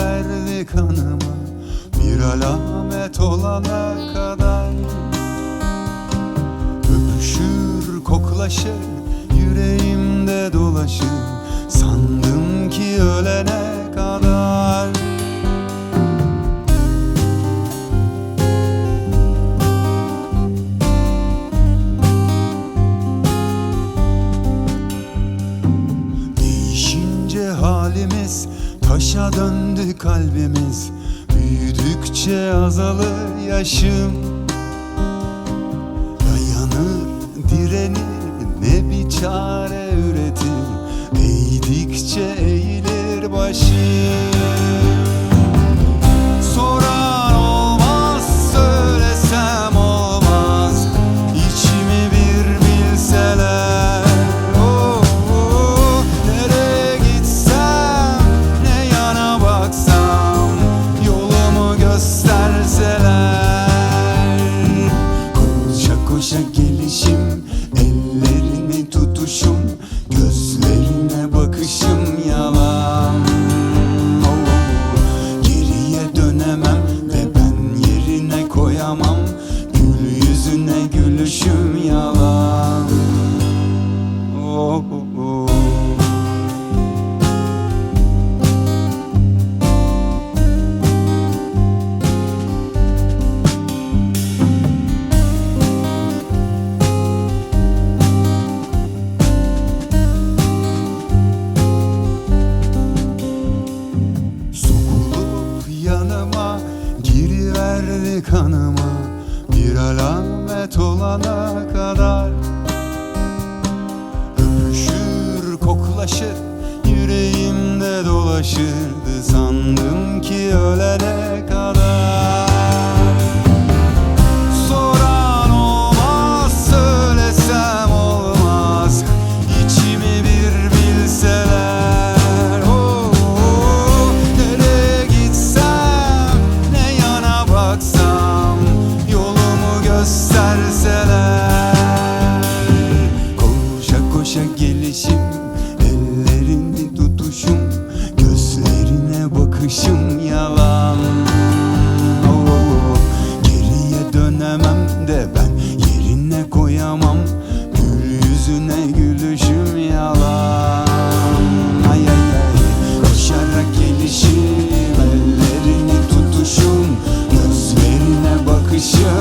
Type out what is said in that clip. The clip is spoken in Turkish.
verdi kanıma. Bir alamet olana kadar. Öpüşür koklaşır yüreğimde dolaşır. Sandım ki ölene kadar. Halimiz Taşa döndü kalbimiz. Büyüdükçe azalır yaşım. Dayanır, direnir, ne bir çare üretir. Eğdikçe eğilir başım gülüşüm yalan Oh, oh, oh. Sokulup yanıma giriverdi kanıma Bir alamet olana kadar Öpüşür koklaşır yüreğimde dolaşırdı. Sandım ki ölene başa gelişim Ellerini tutuşum Gözlerine bakışım yalan. Oh, oh, oh, geriye dönemem de ben yerine koyamam Gül yüzüne gülüşüm yalan. Ay ay ay Koşarak gelişim Ellerini tutuşum Gözlerine bakışım